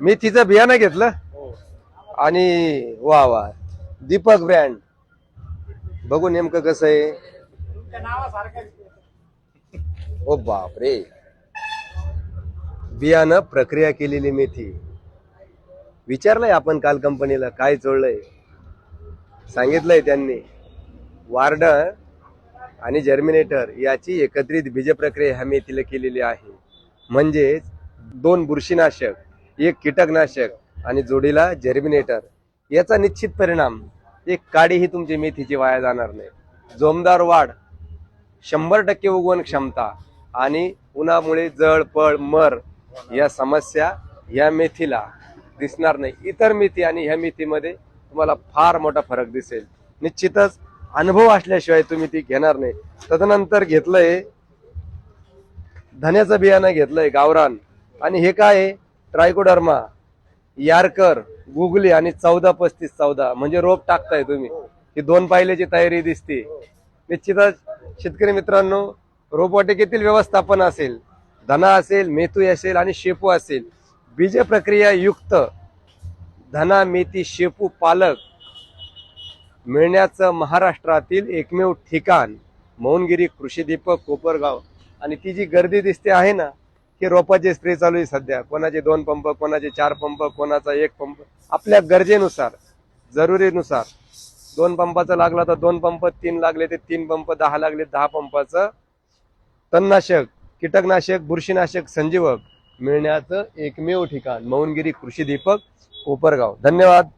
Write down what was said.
मेथीचं बियाणं घेतलं. आणि वा वा. दीपक ब्रँड बघू नेमकं कसं आहे. ओ बापरे. बियाणं प्रक्रिया केलेली मेथी. विचारलंय आपण काल कंपनीला काय चोळलंय. सांगितलंय त्यांनी. वार्डन आणि जर्मिनेटर याची एकत्रित बीज प्रक्रिया ह्या मेथीला केलेली आहे. म्हणजेच दोन बुरशीनाशक. एक कीटकनाशक आणि जोडीला जर्मिनेटर याचा निश्चित परिणाम एक काडीही तुमची मेथीची वाया जाणार नाही. जोमदार वाढ शंभर टक्के उगवण क्षमता आणि उन्हामुळे जळ पळ मर या समस्या या मेथीला दिसणार नाही. इतर मेथी आणि ह्या मेथीमध्ये तुम्हाला फार मोठा फरक दिसेल. निश्चितच अनुभव असल्याशिवाय तुम्ही ती घेणार नाही. तदनंतर घेतलंय धन्याचं बियाणं घेतलंय गावरान. आणि हे काय आहे? ट्रायकोडर्मा यारकर गुगली आणि चौदा पस्तीस चौदा म्हणजे रोप टाकताय तुम्ही. ही दोन पायल्याची तयारी दिसते. निश्चितच शेतकरी मित्रांनो रोपवाटिकेतील व्यवस्थापन असेल धना असेल मेथू असेल आणि शेपू असेल बीज प्रक्रिया युक्त धना मेथी शेपू पालक मिळण्याचं महाराष्ट्रातील एकमेव ठिकाण मौनगिरी कृषी दीपक कोपरगाव. आणि ती जी गर्दी दिसते आहे ना की रोपाचे स्प्रे चालू आहे सध्या. कोणाचे दोन पंप कोणाचे चार पंप कोणाचा एक पंप. आपल्या गरजेनुसार जरुरीनुसार. दोन पंपाचा लागला तर दोन पंप तीन लागले ते तीन पंप दहा लागले दहा पंपाचं तणनाशक कीटकनाशक बुरशीनाशक संजीवक मिळण्याचं एकमेव ठिकाण मौनगिरी कृषी दीपक कोपरगाव. धन्यवाद.